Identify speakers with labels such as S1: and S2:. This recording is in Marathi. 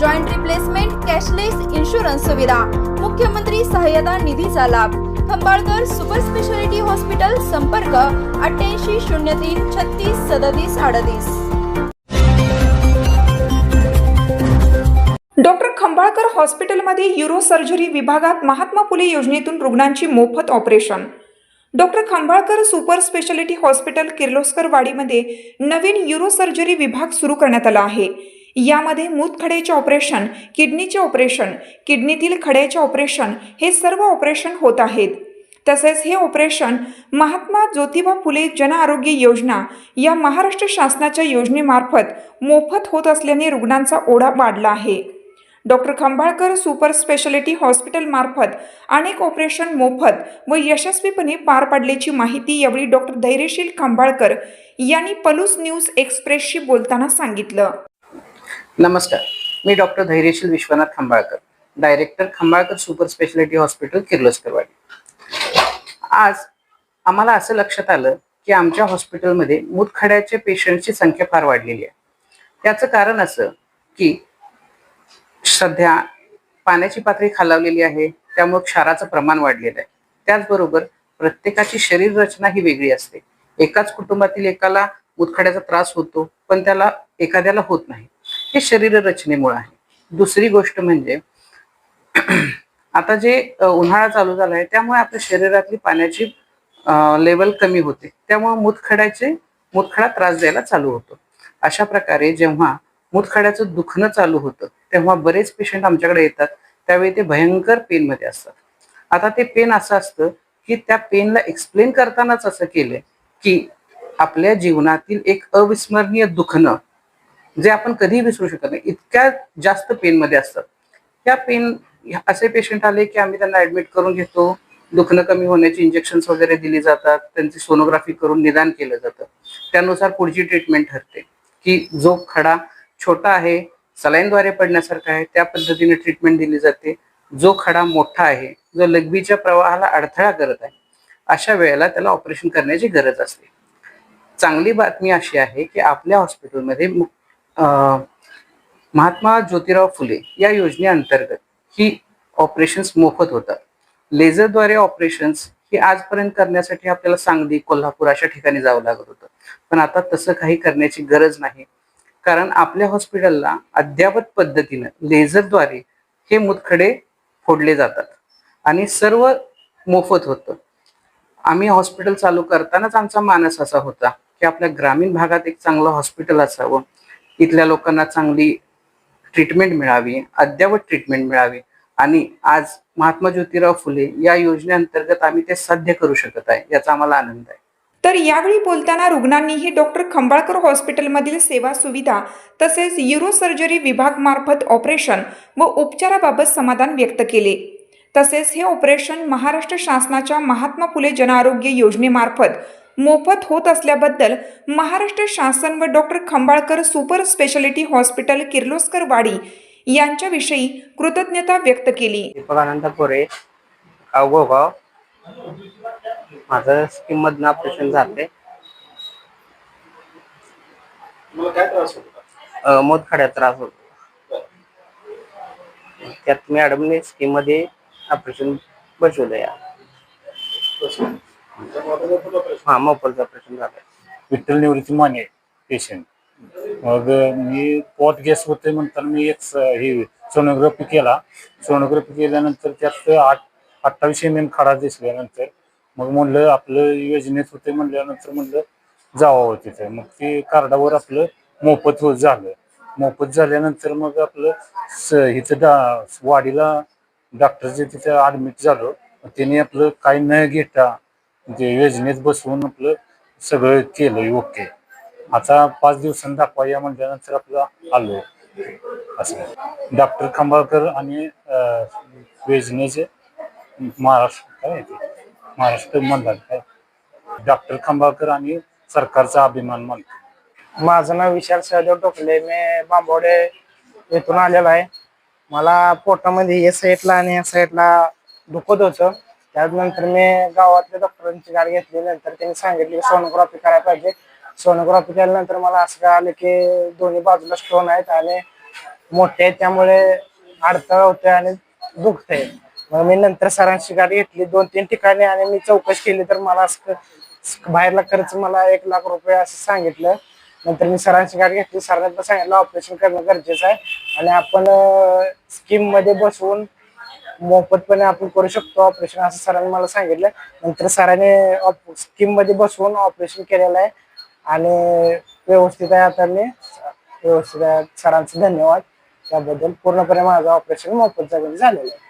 S1: joint replacement cashless insurance सुविधा मुख्यमंत्री सहाय्यता निधीचा लाभ. खंबाळकर सुपर स्पेशालिटी हॉस्पिटल संपर्क अठ्ठ्याऐंशी शून्य तीन छत्तीस सदतीस अडतीस.
S2: डॉक्टर खंबाळकर हॉस्पिटलमध्ये युरो सर्जरी विभागात महात्मा फुले योजनेतून रुग्णांची मोफत operation. Doctor Khambalkar super speciality hospital Kirloskar वाडीमध्ये नवीन युरो सर्जरी विभाग सुरू करण्यात आला आहे. यामध्ये मूतखड्याचे ऑपरेशन किडनीचे ऑपरेशन किडनीतील खड्याचे ऑपरेशन हे सर्व ऑपरेशन होत आहेत. तसेच हे ऑपरेशन महात्मा ज्योतिबा फुले जनआरोग्य योजना या महाराष्ट्र शासनाच्या योजनेमार्फत मोफत होत असल्याने रुग्णांचा ओढा वाढला आहे. डॉक्टर खंबाळकर सुपर स्पेशालिटी हॉस्पिटलमार्फत अनेक ऑपरेशन मोफत व यशस्वीपणे पार पाडल्याची माहिती यावेळी डॉक्टर धैर्यशील खंबाळकर यांनी पलूस न्यूज एक्सप्रेसशी बोलताना सांगितलं.
S3: नमस्कार. मी doctor Dhairyashil Vishwanath Khambalkar director Khambalkar super speciality hospital Kirloskarwadi आज आम्हाला असं लक्षात आलं की आमच्या हॉस्पिटलमध्ये मूतखड्याचे पेशंटची संख्या फार वाढलेली आहे. त्याचं कारण असं की सध्या पाण्याची पातळी खालावलेली आहे त्यामुळे क्षाराचं प्रमाण वाढलेलं आहे. त्याचबरोबर प्रत्येकाची शरीर रचना ही वेगळी असते. एकाच कुटुंबातील एकाला मुतखड्याचा त्रास होतो पण त्याला एखाद्याला होत नाही. हे शरीर रचनेमुळे आहे. दुसरी गोष्ट म्हणजे आता जे उन्हाळा चालू झाला आहे त्यामुळे आपल्या शरीरातली पाण्याची लेवल कमी होते. त्यामुळे मुतखड्याचे मुतखडा त्रास द्यायला चालू होतो. अशा प्रकारे जेव्हा मुतखड्याचं दुखणं चालू होतं तेव्हा बरेच पेशंट आमच्याकडे येतात. त्यावेळी ते भयंकर पेनमध्ये असतात. आता ते पेन असं असतं की त्या पेनला एक्सप्लेन करतानाच असं केलंय की आपल्या जीवनातील एक अविस्मरणीय दुखणं जे आपण कधीही विसरू शकत नाही इतक्या जास्त पेनमध्ये असतात. त्या पेन असे पेशंट आले की आम्ही त्यांना ऍडमिट करून घेतो. दुखणं कमी होण्याची इंजेक्शन वगैरे दिली जातात. त्यांची सोनोग्राफी करून निदान केलं जातं. त्यानुसार पुढची ट्रीटमेंट ठरते. की जो खडा छोटा आहे सलाईनद्वारे पडण्यासारखा आहे त्या पद्धतीने ट्रीटमेंट दिली जाते. जो खडा मोठा आहे जो लघवीच्या प्रवाहाला अडथळा करत आहे अशा वेळेला त्याला ऑपरेशन करण्याची गरज असते. चांगली बातमी अशी आहे की आपल्या हॉस्पिटलमध्ये महात्मा ज्योतिराव फुले या योजनेअंतर्गत ही ऑपरेशन्स मोफत होतात. लेझरद्वारे ऑपरेशन्स हे आजपर्यंत करण्यासाठी आपल्याला सांगली कोल्हापूर अशा ठिकाणी जावं लागत होतं. पण आता तसं काही करण्याची गरज नाही. कारण आपल्या हॉस्पिटलला अद्यावत पद्धतीनं लेझरद्वारे हे मुतखडे फोडले जातात. आणि सर्व मोफत होतं. आम्ही हॉस्पिटल चालू करतानाच आमचा मानस असा होता की आपल्या ग्रामीण भागात एक चांगलं हॉस्पिटल असावं. इथल्या लोकांना चांगली ट्रीटमेंट मिळावी अद्यावत ट्रीटमेंट मिळावी. आणि आज महात्मा ज्योतिराव फुले या योजनेअंतर्गत आम्ही ते साध्य करू शकत आहे याचा आम्हाला आनंद आहे.
S2: तर यावेळी बोलताना रुग्णांनीही डॉक्टर खंबाळकर हॉस्पिटलमधील सेवा सुविधा तसेच युरो सर्जरी विभागमार्फत ऑपरेशन व उपचाराबाबत समाधान व्यक्त केले. तसेच हे ऑपरेशन महाराष्ट्र शासनाच्या महात्मा फुले जनआरोग्य योजनेमार्फत मोफत होत असल्याबद्दल महाराष्ट्र शासन व doctor Khambalkar super speciality hospital Kirloskarwadi यांच्याविषयी कृतज्ञता व्यक्त केली.
S4: दीपकानंद पोरे गाव माझं स्कीममधनं ऑपरेशन झालंय. अं, मोतखड्यात त्रास होतो. त्यात मॅडमने स्कीममध्ये ऑपरेशन बसवलं या हा मोपलचं ऑपरेशन झालंय.
S5: विठ्ठल निवृत्ती माने पेशंट मग मी पॉट गॅस होते म्हणताना मी एक स- हे सोनोग्राफी केला. सोनोग्राफी केल्यानंतर त्यात आठ अठ्ठावीस एम एम खडा दिसल्यानंतर मग म्हणलं आपलं योजनेत होते म्हणल्यानंतर म्हणलं जावं तिथं. मग ते कार्डावर आपलं मोफत होत झालं. मोफत झाल्यानंतर मग आपलं स इथं डा वाडीला डॉक्टरचे तिथं ॲडमिट झालो त्यांनी त्याने आपलं काही न घेता ते योजनेत बसवून आपलं सगळं केलं ओके आता पाच दिवसांनी दाखवा या म्हटल्यानंतर आपलं आलो. असं. डॉक्टर खंबाळकर आणि योजनेचे महाराष्ट्र काय ते? महाराष्ट्र मंडळ काय? डॉक्टर खंबाळकर आणि सरकारचा अभिमान मानतो.
S4: माझं नाव विशाल सहदेव टोकले मी बांबोडे येथून आलेलो आहे. मला पोटामध्ये या साईडला आणि या साईडला दुखत होतं. त्यानंतर मी गावातल्या डॉक्टरांची गाडी घेतली नंतर त्यांनी सांगितले की सोनोग्राफी करायला पाहिजे. सोनोग्राफी केल्यानंतर मला असं कळालं की दोन्ही बाजूला स्टोन आहेत आणि मोठे आहेत त्यामुळे अडथळा होते आणि दुखतंय. मग मी नंतर सरांची गाडी घेतली दोन तीन ठिकाणी आणि मी चौकशी केली तर मला असं बाहेरला खर्च मला एक लाख रुपये असं सांगितलं. नंतर मी सरांची गाडी घेतली सरांना सांगितलं ऑपरेशन करणं गरजेचं आहे. आणि आपण स्कीममध्ये बसवून मोफतपणे आपण करू शकतो ऑपरेशन असं सरांनी मला सांगितलं. नंतर सरांनी स्कीममध्ये बसवून ऑपरेशन केलेलं आहे. आणि व्यवस्थित आहे आता मी. व्यवस्थित आहे. सरांचं धन्यवाद. त्याबद्दल पूर्णपणे माझं ऑपरेशन मोफत जागेने झालेलं आहे.